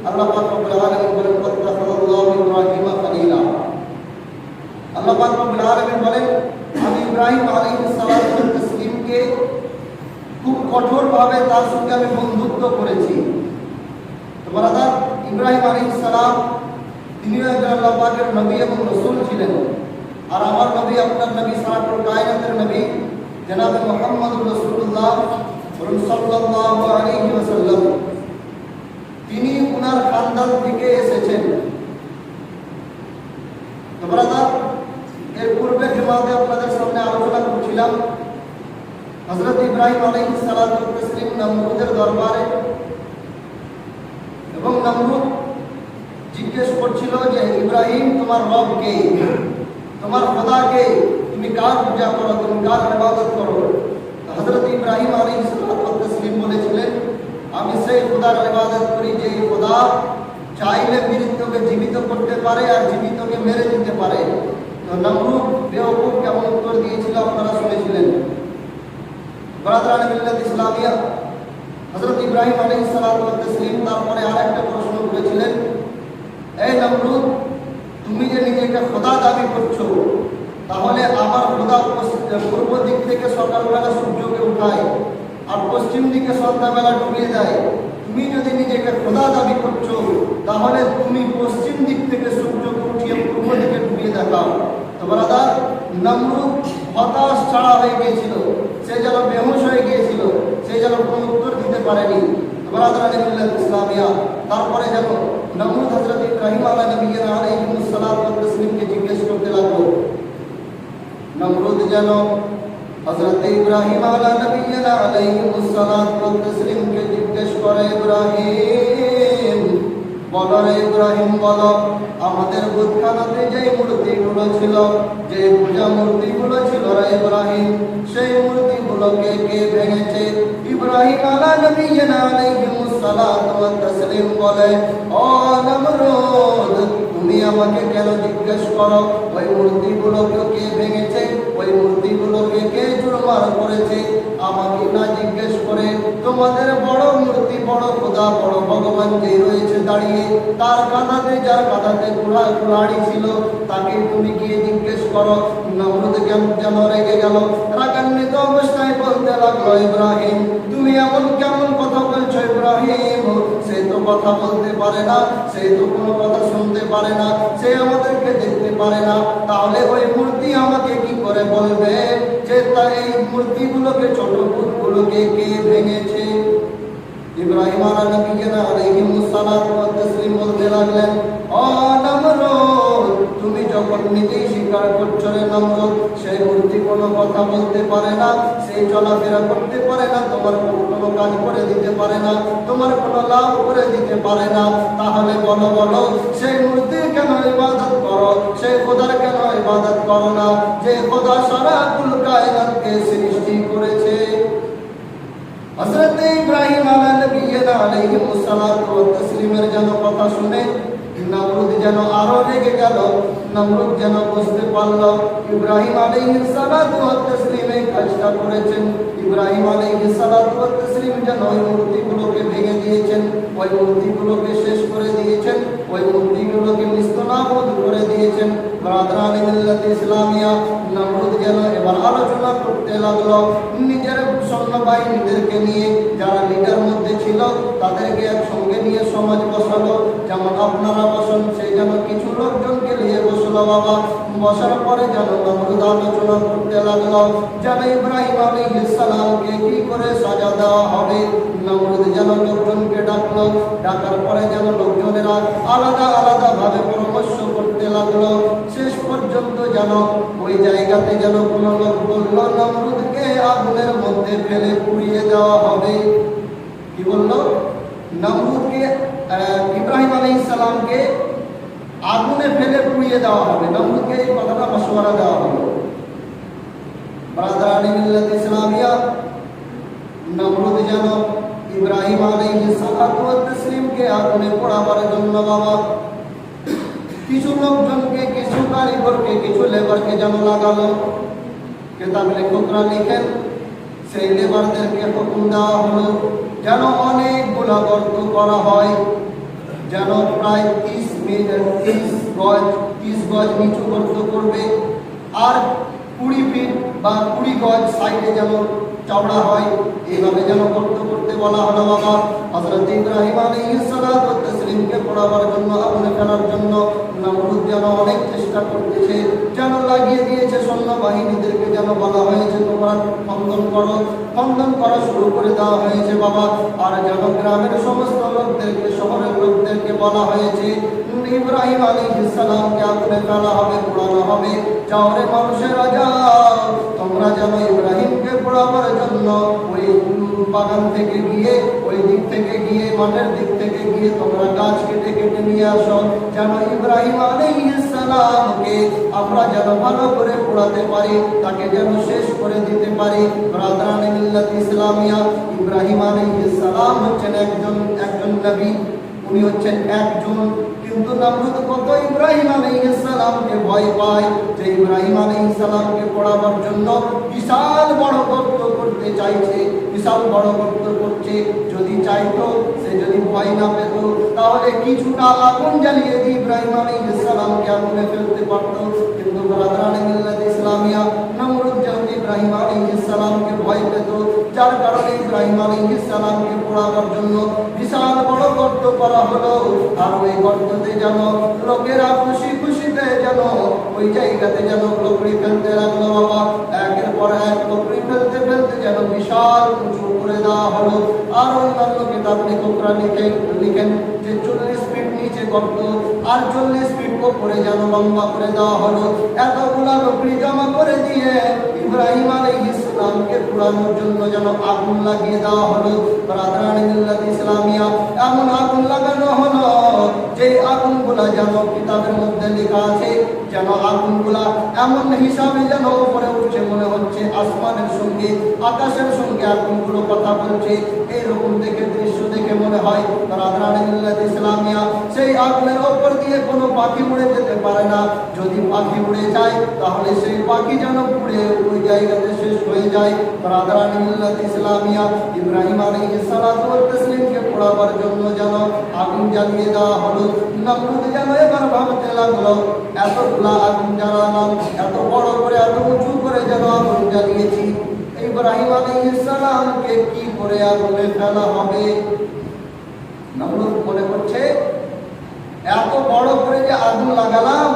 আল্লাহ পাক রব্বুল আলামিন বলেন ওয়াত্তাখাযাল্লাহু ইব্রাহিমা খলিলা আল্লাহ পাক রব্বুল আলামিন বলেন আমি ইব্রাহিম আলাইহিস সালাতু ওয়াস তাসলিমকে খুব কঠোরভাবে তার সঙ্গে আমি বন্ধুত্ব করেছি তো ব্রাদার ইব্রাহিম আলাইহিস সালাম তিনিও একজন আল্লাহ পাকের নবী এবং রসুল ছিলেন আর আমার নবী আপনার নবী সারাকুল কায়নাতের নবী জনাব মোহাম্মদ রসুল্লাহ সাল্লাল্লাহু আলাইহি ওয়াসাল্লাম তিনি খানদান থেকে এসেছেন এর পূর্বে জমাতে আপনাদের সামনে আলোচনা করছিলাম। হযরত ইব্রাহিম আলাইহিস সালাতু ওয়াস নমরুদের দরবারে। এবং নমরুদ জিজ্ঞেস করছিল যে ইব্রাহিম, তোমার রব কে? তোমার খোদা কে? তুমি কার পূজা করো? তুমি কার ইবাদত করো? তো হযরত ইব্রাহিম আলাইহিস সালাতু ওয়াস বলেছিলেন, আমি সেই খোদার ইবাদত করি যে চাইলে মৃত্যুকে জীবিত করতে পারে আর জীবিতকে মেরে দিতে পারে। তো নমরুদ বেওকুফ কেমন উত্তর দিয়েছিল আপনারা শুনেছিলেন? বরাদরান মিল্লাত ইসলামিয়া, হযরত ইব্রাহিম ওয়াস তাসলিম তারপরে আরেকটা প্রশ্ন করেছিলেন এই নমরুদ, তুমি যে নিজেকে খোদা দাবি করছ, তাহলে আমার খোদা পূর্ব দিক থেকে সকালবেলা সূর্যকে উঠায় আর পশ্চিম দিকে সন্ধ্যাবেলা ডুবিয়ে দেয়। তুমি যদি নিজেকে খোদা দাবি করছ তাহলে তুমি পশ্চিম দিক থেকে সূর্যকে উঠিয়ে পূর্ব দিকে ডুবিয়ে দেখাও। তো ব্রাদার নমরুদ হতাশ ছাড়া হয়ে গিয়েছিল। সে যেন বেহুশ হয়ে গিয়েছিল। সে যেন কোনো উত্তর দিতে পারেনি। ব্রাদার আলিমুল্লাহ ইসলামিয়া, তারপরে যেন নমরুদ হযরত ইব্রাহিম আলাইহিস নবিয়্যিনা আলাইহিস সালাতু ওয়াস তাসলিমকে জিজ্ঞেস করতে লাগল। নমরুদ যেন হযরত ইব্রাহিম আলা নবিয়্যিনা আলাইহিস সালাতু ওয়াস তাসলিমকে জিজ্ঞেস করে ইব্রাহিম। বলো রে ইব্রাহিম বলো, আমাদের বুতখানাতে যে মূর্তিগুলো ছিল যে পূজা মূর্তিগুলো ছিল রে ইব্রাহিম, সেই মূর্তিগুলোকে কে ভেঙেছে? ইব্রাহিম আলা নবিয়্যিনা আলাইহিস সালাতু ওয়াস তাসলিম বলে, ও নমরুদ তুমি আমাকে কেন জিজ্ঞেস করো? ওই মূর্তিগুলোকে কে ভেঙেছে? ওই মূর্তিগুলোকে কে চুরমার করেছে? আমাকে না জিজ্ঞেস করে, তোমাদের বড় মূর্তি, বড় খোদা, বড় ভগবান যে রয়েছে দাঁড়িয়ে, তার কাঁধাতে, যার কাঁধাতে ঘোড়া ঘোড়াড়ি ছিল, তাকে তুমি গিয়ে জিজ্ঞেস করো। যেন যেন রেগে গেল। রাগান্বিত অবস্থায় বলতে লাগল, ইব্রাহিম, তুমি এমন কেমন কথা বলছো ইব্রাহিম? সে তো কথা বলতে পারে না, সে তো কোনো কথা শুনতে পারে না, সে আমাদেরকে দেখতে পারে না। তাহলে ওই মূর্তি আমাকে কি করে বলবে যে তা এই মূর্তিগুলোকে ছোট ভূতগুলোকে কে ভেঙেছে? ইব্রাহিম আলা না আলাইহি সালাতু ওয়াস তাসলিম বলতে লাগলেন ও নমরুদ তুমি যখন নিজেই স্বীকার করছ রে নমরুদ, সেই কোনো কথা বলতে পারে না, সেই চলাফেরা করতে পারে না, তোমার কোনো কাজ করে দিতে পারে না, তোমার কোনো লাভ করে দিতে পারে না। তাহলে বলো বলো, সেই মূর্তির কেন ইবাদত করো? সেই খোদার কেন ইবাদত করো না? যে খোদা সারা কুল কায়নাতকে সৃষ্টি করেছে। হযরত ইব্রাহিম আলাইহিস সালাতু ওয়াস তাসলিমের যেন কথা শুনে নমরুদ যেন আরও রেগে গেল, নমরুদ যেন বুঝতে পারল, ইব্রাহিম আলাইহিস সালাতু ওয়াস তাসলিম কাজটা করেছেন। ইব্রাহিম আলাইহিস সালাতু ওয়াস তাসলিম যেন ওই মূর্তিগুলোকে ভেঙে দিয়েছেন, ওই মূর্তিগুলোকে শেষ করে দিয়েছেন, ওই মূর্তিগুলোকে নিস্তনাবুদ করে দিয়েছেন। ব্রাদারান মিল্লাত ইসলামিয়া, নমরুদ যেন এবার আলোচনা করতে লাগল, নিজের সৈন্য বাহিনীদেরকে নিয়ে যারা লিডার মধ্যে ছিল, তাদেরকে একসঙ্গে নিয়ে সমাজ বসালো। যেমন আপনারা বসন সেই যেন কিছু লোকজনকে নিয়ে বসল, বাবা। বসার পরে যেন নমরুদ আলোচনা করতে লাগল। যেন ইব্রাহিম আলাইহিস সালামকে কি করে সাজা দেওয়া হবে? নমরুদ যেন লোকজনকে ডাকলো। ডাকার পরে যেন লোকজনেরা আলাদা আলাদা ভাবে পরামর্শ করতে লাগল। শেষ পর্যন্ত যেন ওই জায়গাতে যেন কোনো লোক বলল নমরুদকে আগুনের মধ্যে ফেলে পুড়িয়ে দেওয়া হবে কি বলল নমরুদকে আহ, ইব্রাহিম আলাইহিস সালামকে আগুনে ফেলে পুড়িয়ে দেওয়া হবে নমরুদকে এই কথাটা মশওয়ারা দেওয়া হলো ব্রাদারানি মিল্লাত ইসলামিয়া নমরুদ যেন ইব্রাহিম আলাইহিস সালাতু ওয়াস তাসলিমকে আগুনে পোড়াবার জন্য বাবা কিছু লোকজনকে কিছু কারিগরকে কিছু লেবারকে যেন লাগালো কেতাব লেখকরা লিখেন, সেই লেবারদেরকে হুকুম দেওয়া হলো, যেন অনেকগুলা গর্ত করা হয়, যেন প্রায় তিরিশ মিটার, তিরিশ গজ তিরিশ গজ নিচু গর্ত করবে, আর কুড়ি ফিট বা কুড়ি গজ সাইডে যেন চওড়া হয়, এইভাবে যেন করতে করতে বলা হলো বাবা। হযরত ইব্রাহিম আলাইহিস সালাতু ওয়াস তাসলিমকে পড়াবার জন্য আগুনে ফেলার জন্য নমরুদ যেন অনেক চেষ্টা করতেছে, যেন লাগিয়ে দিয়েছে সৈন্য বাহিনীদেরকে যেন বলা হয়েছে, তোমরা খন্দন করো। খন্দন করা শুরু করে দেওয়া হয়েছে বাবা। আর যেন গ্রামের সমস্ত লোকদেরকে, শহরের লোকদেরকে বলা হয়েছে ইব্রাহিম আলাইহিস সালামকে আগুনে ফেলা হবে, পোড়ানো হবে। যাও রে মানুষেরা যাও তোমরা যেন ইব্রাহিমকে পোড়াবার জন্য ওই বাগান মাঠের দিক থেকে গিয়ে তোমরা গাছ কেটে কেটে নিয়ে আসো। যেন ইব্রাহিম আলাইহিস সালামকে আমরা যেন ভালো করে পোড়াতে পারি, তাকে যেন শেষ করে দিতে পারি। মিল্লাত ইসলামিয়া, ইব্রাহিম আলাইহিস সালাম হচ্ছেন একজন একজন নবী। উনি হচ্ছেন একজন, কিন্তু নমরুদ কত ইব্রাহিম আলাইহিস ভয় পায়, যে ইব্রাহিম আলাইহিস পড়াবার জন্য বিশাল বড় গর্ত করতে চাইছে, বিশাল বড় গর্ত করছে। যদি চাইতো, সে যদি ভয় না পেত, তাহলে কিছুটা আগুন জ্বালিয়ে দিয়ে ইব্রাহিম আলাইহিস সালামকে আগুনে ফেলতে পারত। কিন্তু ইসলামিয়া নমরুদ যখন ইব্রাহিম আলাইহিস ভয় পেত, যার কারণে ইব্রাহিম আলাইহিস সালামকে পোড়াবার জন্য গর্ত করা হলো, আর ওই গর্ততে যেন লোকেরা খুশি খুশিতে যেন ওই জায়গাতে যেন লকড়ি ফেলতে লাগল বাবা। একের পর এক লকড়ি ফেলতে ফেলতে যেন বিশাল উঁচু করে দেওয়া হলো। আর অন্যান্য কিতাব লেখকরা লিখে লিখেন যে চল্লিশ ফিট নিচে গর্ত, আর চল্লিশ ফিট উপরে যেন লম্বা করে দেওয়া হলো। এতগুলা লকড়ি জমা করে দিয়ে ইব্রাহিম আলাইহিস সালামকে পুরানোর জন্য যেন আগুন লাগিয়ে দেওয়া হলো। ব্রাদারান মিল্লাত ইসলামিয়া এমন আগুন লাগানো হলো যে আগুনগুলা যেন কিতাবের মধ্যে লেখা আছে, যেন আগুনগুলা এমন হিসাবে যেন উপরে উঠছে, মনে হচ্ছে আসমানের সঙ্গে, আকাশের সঙ্গে আগুনগুলো কথা বলছে। এইরকম দেখে, দৃশ্য দেখে মনে হয় ব্রাদারান ইসলামিয়া সেই আগুনের ওপর দিয়ে কোনো পাখি উড়ে যেতে পারে না। যদি পাখি উড়ে যায়, তাহলে সেই পাখি যেন উড়ে ওই জায়গাতে শেষ হয়ে যায়। ব্রাদারান মিল্লাত ইসলামিয়া ইব্রাহিম আলাইহিস সালাতু ওয়াস তাসলিমকে পোড়াবার জন্য যেন আগুন জ্বালিয়ে দেওয়া হলো। নমরুদ যেন এবার ভাবতে লাগল এতগুলা আগুন জ্বালালাম এত বড় করে এত উঁচু করে যেন আগুন জ্বালিয়েছি। ইব্রাহিম সালামকে কি করে আগুনে ফেলা হবে? নমরুদ মনে করছে এত বড় করে যে আগুন লাগালাম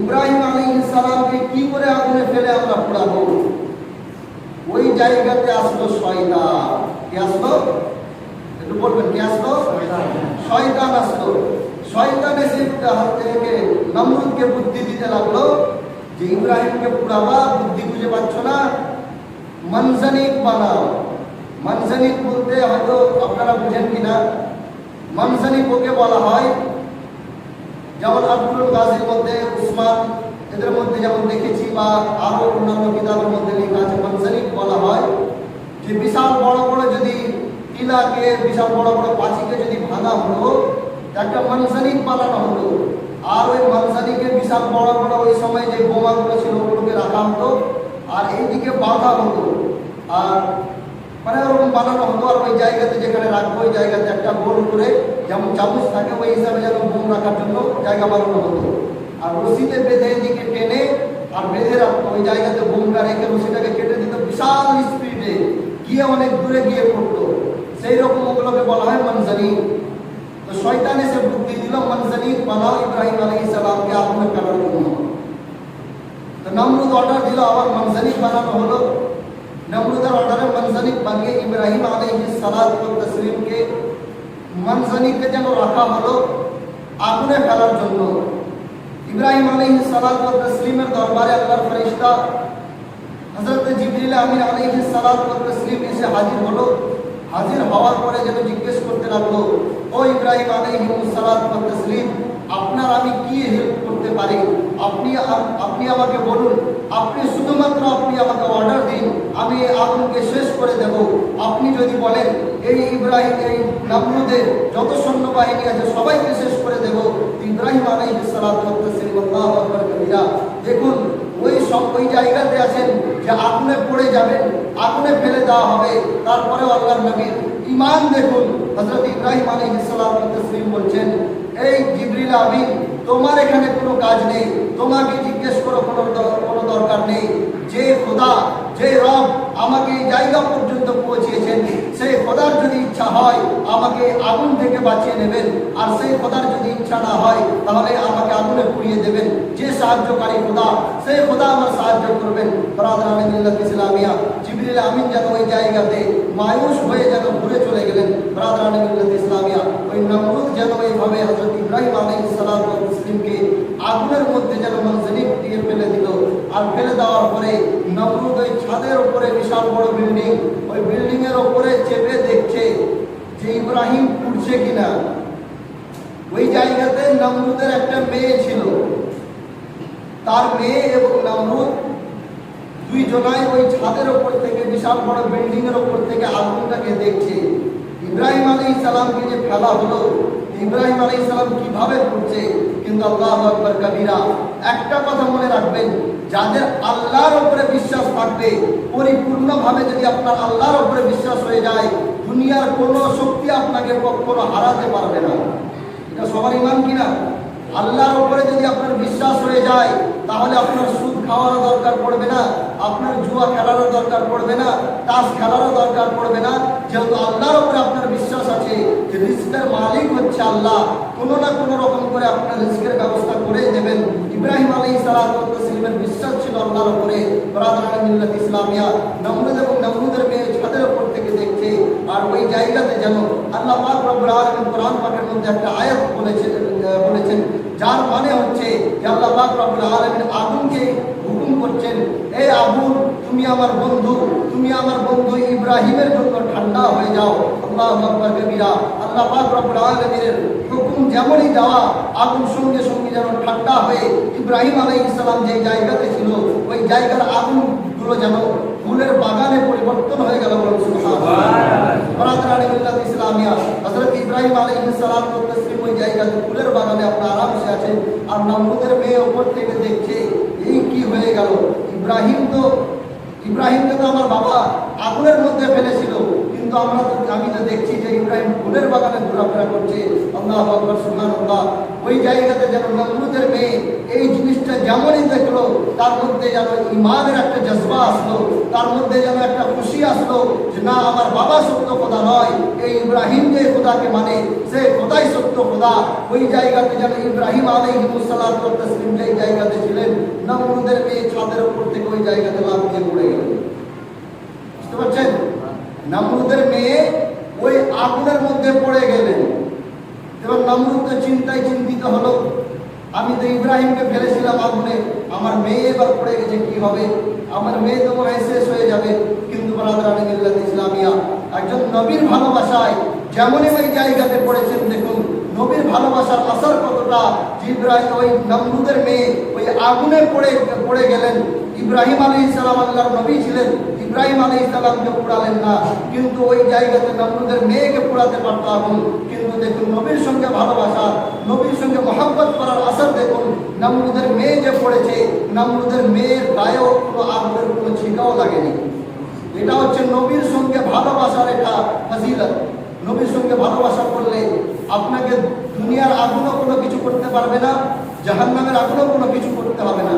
ইব্রাহিম আলাইহিস সালামকে কি করে আগুনে ফেলে আমরা পোড়াবো? ওই জায়গাতে আসলো শয়তান। কি আসলো? একটু বলবেন কি আসলো? শয়তান আসলো। শয়তান এসে হাত থেকে নমরুদকে বুদ্ধি দিতে লাগল যে ইব্রাহিমকে পুরাবা বুদ্ধি খুঁজে পাচ্ছ না। মনজানিক বানাও। মনজানিক বলতে হয়তো আপনারা বুঝেন কিনা। মনজানিক ওকে বলা হয়। যেমন আব্দুল গাজীর মধ্যে উসমান, এদের মধ্যে যেমন দেখেছি বা আরও অন্যান্য কিতাবের মধ্যে লেখা আছে মনসারিক বলা হয়। যে বিশাল বড় বড় যদি টিলাকে, বিশাল বড় বড় পাঁচিকে যদি ভাঙা হলো একটা মনসারিক বানানো হলো। আর ওই মনসারিকে বিশাল বড় বড় ওই সময় যে বোমাগুলো ছিল, ওগুলোকে রাখা হতো। আর এইদিকে বাঁধা হতো আর মানে ওরকম বানানো হতো। আর ওই জায়গাতে যেখানে রাখব, ওই জায়গাতে একটা গোল করে যেমন চামচ থাকে, ওই হিসাবে যেন বোম রাখার জন্য জায়গা বানানো হতো। আর রশিতে বেঁধে এদিকে টেনে আর বেঁধে রাখতো ওই জায়গাতে বোমটা রেখে রশিটাকে কেটে দিত বিশাল স্পিডে গিয়ে অনেক দূরে গিয়ে পড়তো। সেই রকম ওগুলোকে বলা হয় মনজানি তো শয়তান এসে বুদ্ধি দিল মনজানি বানাও ইব্রাহিম আলী সালামকে আগুনে ফেলার জন্য তো নমরুদ অর্ডার দিল আবার মনজানি বানানো হলো নমরুদের অর্ডারে মনজানিক বানিয়ে ইব্রাহিম আলাইহিস সালাত ও তসলিমকে মনজানিককে যেন রাখা হলো আগুনে ফেলার জন্য ইব্রাহিম আলাইহিস সালাত ও তসলিমের দরবারে আল্লাহর ফেরেশতা হযরত জিবরিল আমিন আলাইহিস সালাত ও তসলিম এসে হাজির হলো হাজির হওয়ার পরে যেন জিজ্ঞেস করতে লাগল ও ইব্রাহিম ও তসলিম, আপনার আমি কি হেল্প করতে পারি? আপনি আপনি আমাকে বলুন, আপনি শুধুমাত্র আপনি আমাকে অর্ডার দিন, আমি এই আগুনকে শেষ করে দেব। আপনি যদি বলেন, এই ইব্রাহিম, এই নামরুদের যত সৈন্যবাহিনী আছে সবাইকে শেষ করে দেব। ইব্রাহিম ওয়াস তাসলিম দেখুন ওই সব ওই জায়গাতে আছেন যে আগুনে পড়ে যাবেন, আগুনে ফেলে দেওয়া হবে। তারপরে আল্লাহর নবী ইমান দেখুন। হজরত ইব্রাহিম আলী ইসলাম তসলিম বলছেন, এই জিবরিল আমিন, তোমার এখানে কোনো কাজ নেই। তোমাকে জিজ্ঞেস করো, কোনো কোনো দরকার নেই। যে খোদা, যে রব আমাকে এই জায়গা পর্যন্ত পৌঁছিয়েছেন সেই খোদার যদি ইচ্ছা হয়, আমাকে আগুন থেকে বাঁচিয়ে নেবেন। আর সেই খোদার যদি ইচ্ছা না হয়, তাহলে আমাকে আগুনে পুড়িয়ে দেবেন। যে সাহায্যকারী খোদা সেই খোদা আমার সাহায্য করবেন। ইসলামিয়া। জিবরিল আমিন যেন ওই জায়গাতে মায়ুস হয়ে যেন ঘুরে চলে গেলেন। বরাদান মিল্লাত ইসলামিয়া। ওই নমরুদ যেন এইভাবে হযরত ইব্রাহিম আলাইহিস সালাম মুসলিমকে আগুনের মধ্যে যেন মনজলিক দিয়ে ফেলে দিল। আর ফেলে দেওয়ার পরে নমরুদ ওই ছাদের উপরে বিশাল বড় বিল্ডিং ওই বিল্ডিং এর উপরে চেপে দেখছে যে ইব্রাহিম উঠছে কিনা। ওই জায়গাতে নমরুদের একটা মেয়ে ছিল। তার মেয়ে এবং নমরুদ দুই জনাই ওই ছাদের ওপর থেকে, বিশাল বড় বিল্ডিং এর ওপর থেকে আগুনটাকে দেখছে। ইব্রাহিম আলী সালামকে যে ফেলা হলো, ইব্রাহিম আলী সালাম কীভাবে পড়ছে? কিন্তু আল্লাহ আকবর, কবিরা, একটা কথা মনে রাখবেন যাদের আল্লাহর উপরে বিশ্বাস থাকবে, পরিপূর্ণভাবে যদি আপনার আল্লাহর উপরে বিশ্বাস হয়ে যায়, দুনিয়ার কোনো শক্তি আপনাকে কখনো হারাতে পারবে না। এটা সবার ইমান কিনা? আল্লাহর উপরে যদি আপনার বিশ্বাস হয়ে যায়, তাহলে আপনার সুদ খাওয়ারও দরকার পড়বে না, আপনার জুয়া খেলারও দরকার পড়বে না, তাস খেলারও দরকার পড়বে না। যেহেতু আল্লাহর উপরে আপনার আছে যে রিস্কের মালিক হচ্ছে আল্লাহ। কোনো না কোনো রকম করে আপনার রিস্কের ব্যবস্থা করে দেবেন ইব্রাহিম আলী সালামের বিশ্বাস ছিল আল্লাহর উপরে। মিল্লাত ইসলামিয়া। নমরুদ এবং নমরুদের মেয়ে ছাদের উপর থেকে দেখছে। আর ওই জায়গাতে যেন আল্লাহ পাক রব্বুল আলামিন কোরআন পাকের মধ্যে একটা আয়াত বলেছেন বলেছেন, যার মানে হচ্ছে যে আল্লাহ পাক রব্বুল আলামিন আগুনকে হুকুম করছেন এই আগুন তুমি আমার বন্ধু। তুমি আমার বন্ধু ইব্রাহিমের জন্য ঠান্ডা হয়ে যাও। আল্লাহ আকবার কবিরা। আল্লাহ পাক রব্বুল আলামিনের হুকুম যেমনই দেওয়া আগুন সঙ্গে সঙ্গে যেন ঠান্ডা হয়ে ইব্রাহিম আলাইহিস সালাম যে জায়গাতে ছিল ওই জায়গার আগুনগুলো যেন ফুলের বাগানে পরিবর্তন হয়ে গেল বলুন সুবহানাল্লাহ। ইসলামিয়া। হযরত ইব্রাহিম আলাইহিস সালাম তো তসলিম ওই জায়গাতে ফুলের বাগানে আপনার আরামসে আছেন আর নমরুদের মেয়ে উপর থেকে দেখছে এই কি হয়ে গেল? ইব্রাহিম তো ইব্রাহিমকে তো আমার বাবা আগুনের মধ্যে ফেলেছিল কিন্তু আমরা তো ইব্রাহিম ফুলের বাগানে ঘোরাফেরা করছে। আল্লাহ আকবর সুবহানাল্লাহ। ওই জায়গাতে যেন নমরুদের মেয়ে এই জিনিসটা যেমনই দেখল তার মধ্যে যেন ইমানের একটা জজবা আসলো তার মধ্যে যেন একটা খুশি আসলো যে না আমার বাবা সত্য খোদা নয় এই ইব্রাহিম যে খোদাকে মানে সে খোদাই সত্য খোদা। ওই জায়গাতে যেন ইব্রাহিম আলাইহিমুসসালাম তসলিম যে জায়গাতে ছিলেন নমরুদের মেয়ে ছাদের উপর থেকে ওই জায়গাতে লাভ দিয়ে পড়ে গেল। বুঝতে পারছেন? নমরুদের মেয়ে ওই আগুনের মধ্যে পড়ে গেলেন। এবং নমরুদ চিন্তায় চিন্তিত হলো। আমি তো ইব্রাহিমকে ফেলেছিলাম আগুনে। আমার মেয়ে এবার পড়ে গেছে, কি হবে? আমার মেয়ে তো মনে শেষ হয়ে যাবে। কিন্তু ইসলামিয়া, একজন নবীর ভালোবাসায় যেমনই ওই জায়গাতে পড়েছেন, দেখুন, নবীর ভালোবাসার আসার কতটা ইব্রাহিম, ওই নমরুদের মেয়ে ওই আগুনে পড়ে পড়ে গেলেন। ইব্রাহিম আলী ইসলাম আল্লাহর নবী ছিলেন। ইব্রাহিম আলী ইসলামকে পোড়ালেন না। কিন্তু ওই জায়গাতে নমরুদের মেয়েকে পোড়াতে পারতো আগুন। কিন্তু দেখুন, নবীর সঙ্গে ভালোবাসা, নবীর সঙ্গে মহাব্বত করার আসার দেখুন, নমরুদের মেয়ে যে পড়েছে, নমরুদের মেয়ের গায়েও কোনো আগুনের কোনো ছিটাও লাগেনি। এটা হচ্ছে নবীর সঙ্গে ভালোবাসার এটা ফজিলত। নবীর সঙ্গে ভালোবাসা করলে আপনাকে দুনিয়ার আগুনও কোনো কিছু করতে পারবে না, জাহান্নামের আগুনও কোনো কিছু করতে হবে না।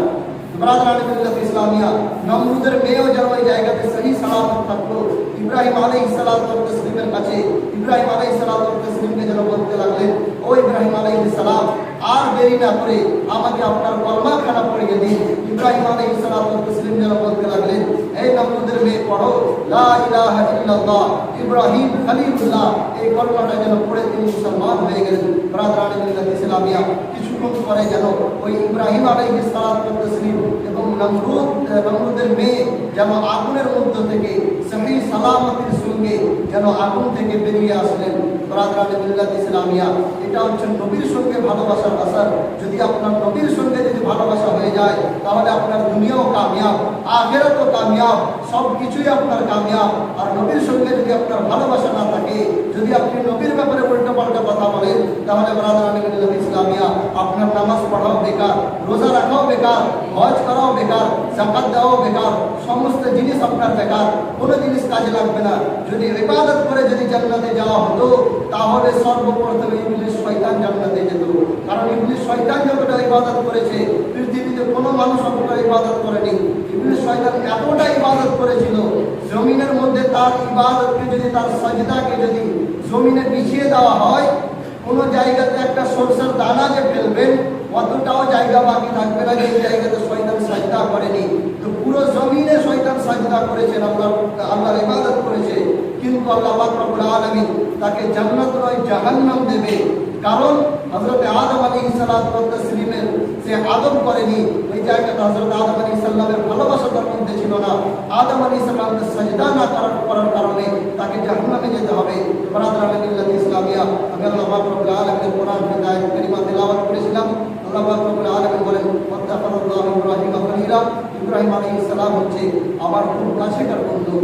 ব্রাদারানি মিল্লাত ইসলামিয়া নমরুদের মেয়েও যেন ওই জায়গাতে সহি সালামত থাকল ইব্রাহিম আলাইহিস সালাতু ওয়াস তাসলিমের কাছে ইব্রাহিম আলাইহিস সালাতু ওয়াস তাসলিমকে যেন বলতে লাগলেন ও ইব্রাহিম আলাইহিস সালাম আর দেরি না করে আমাকে আপনার কলমাখানা পড়িয়ে দিন ইব্রাহিম আলাইহিস সালাতু ওয়াস তাসলিম যেন বলতে লাগলেন এই নমরুদের মেয়ে পড়ো লা ইলাহা ইল্লাল্লাহ ইব্রাহিম খলিলুল্লাহ এই কলমাটা যেন পড়ে তিনি মুসলমান হয়ে গেলেন ব্রাদারানি মিল্লাত ইসলামিয়া কিছুক্ষণ পরে যেন ওই ইব্রাহিম আলাইহিস সালাতু তাসলিম এবং নমরুদ নমরুদের মেয়ে যেন আগুনের মধ্য থেকে সহি সালামতির সঙ্গে যেন আগুন থেকে বেরিয়ে আসলেন। মিল্লাত ইসলামিয়া, এটা হচ্ছে নবীর সঙ্গে ভালোবাসার আসার। যদি আপনার নবীর সঙ্গে যদি ভালোবাসা হয়ে যায়, তাহলে আপনার দুনিয়াও কামিয়াব, আখেরাতও কামিয়াব। সব কিছুই আপনার কামিয়াব। আর নবীর সঙ্গে যদি আপনার ভালোবাসা না থাকে, যদি আপনি নবীর ব্যাপারে উল্টো পাল্টা কথা বলেন, তাহলে ব্রাদার ইসলামিয়া আপনার নামাজ পড়াও বেকার, রোজা রাখাও বেকার, হজ করাও বেকার জাকাত দেওয়াও বেকার, সমস্ত জিনিস আপনার বেকার, কোনো জিনিস কাজে লাগবে না। যদি ইবাদত করে যদি জান্নাতে যাওয়া হতো, তাহলে সর্বপ্রথমে ইবলিস শয়তান জান্নাতে যেত। কারণ ইবলিস শয়তান যতটা ইবাদত করেছে, পৃথিবীতে কোনো মানুষ অতটা ইবাদত করেনি। ইবলিস শয়তান এতটা ইবাদত করেছিল, জমিনের মধ্যে তার ইবাদতকে যদি, তার সাজদাকে যদি জমিনে বিছিয়ে দেওয়া হয়, কোনো জায়গাতে একটা সরষের দানা যে ফেলবেন, অতটাও জায়গা বাকি থাকবে না, যে জায়গাতে শয়তান সাজদা করেনি। তো পুরো জমিনে শয়তান সাজদা করেছেন, আল্লাহ আল্লাহর ইবাদত করেছে। কিন্তু আল্লাহ রব্বুল তাকে জান্নাত নয়, জাহান্নাম দেবে। কারণ হযরত আদম আলাইহিস সালাতু সে আদম করেনি ওই জায়গাতে হযরত আদম আলাইহিস সালামের ভালোবাসা তার মধ্যে ছিল না। আদম আলাইহিস সালামকে সাজদা না করার কারণে তাকে জাহান্নামে যেতে হবে। বরাদর আলমিল্লাহ ইসলামিয়া। আমি আল্লাহ পাক রব্বুল আলামিনের কোরআন, হিদায়াত, কারিমা, তেলাওয়াত করেছিলাম। আল্লাহ পাক রব্বুল আলামিন বলেন ইব্রাহিম খলিলা। ইব্রাহিম আলাইহিস সালাম হচ্ছে আমার খুব কাছেকার বন্ধু।